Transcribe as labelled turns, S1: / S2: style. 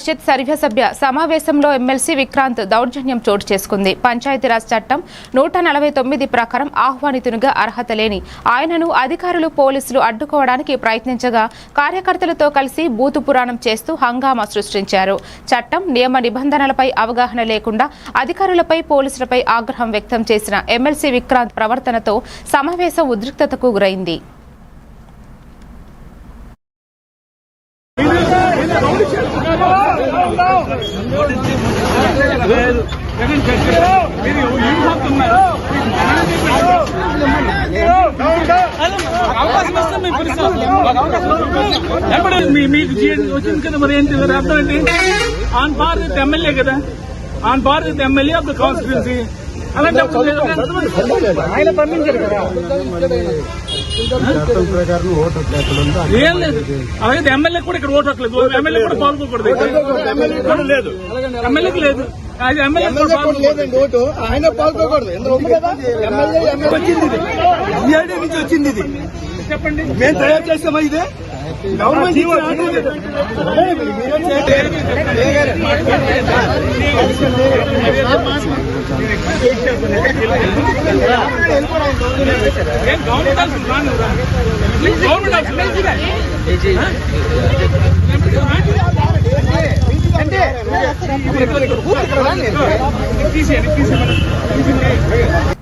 S1: పరిషత్ సర్వసభ్య సమావేశంలో ఎమ్మెల్సీ విక్రాంత్ దౌర్జన్యం చోటు చేసుకుంది. పంచాయతీరాజ్ చట్టం నూట నలభై తొమ్మిది ప్రకారం ఆహ్వానితునిగా అర్హత లేని ఆయనను అధికారులు పోలీసులు అడ్డుకోవడానికి ప్రయత్నించగా కార్యకర్తలతో కలిసి బూతు పురాణం చేస్తూ హంగామా సృష్టించారు. చట్టం నియమ నిబంధనలపై అవగాహన లేకుండా అధికారులపై పోలీసులపై ఆగ్రహం వ్యక్తం చేసిన ఎమ్మెల్సీ విక్రాంత్ ప్రవర్తనతో సమావేశం ఉద్రిక్తతకు గురైంది.
S2: అవకాశం ఇస్తాం మేము పిలుస్తాం ఎప్పుడు మీ మీకు వచ్చింది కదా మరి ఏంటి అర్థం ఏంటి ఆన్ పార్ విత్ ఎమ్మెల్యే కదా. On par with MLA of the constituency. ఆయన పంపించారు కదా
S3: చట్టం ప్రకారం ఓటు ఎక్కడ ఉందో అక్కడ
S2: ఏం లేదు. అలాగే ఎమ్మెల్యే కూడా ఇక్కడ ఓటు ఎమ్మెల్యే కూడా పాల్గొకూడదు లేదు. ఎమ్మెల్యేకి లేదు.
S3: లేదండి ఓటు. ఆయన పాల్గొకూడదు. వచ్చింది ఇది. నుంచి వచ్చింది ఇది.
S2: చెప్పండి.
S3: మేము తయారు చేస్తామా ఇది? గవర్నమెంట్ ఇచ్చిన ఆర్డర్
S2: తీసేయండి తీసేయండి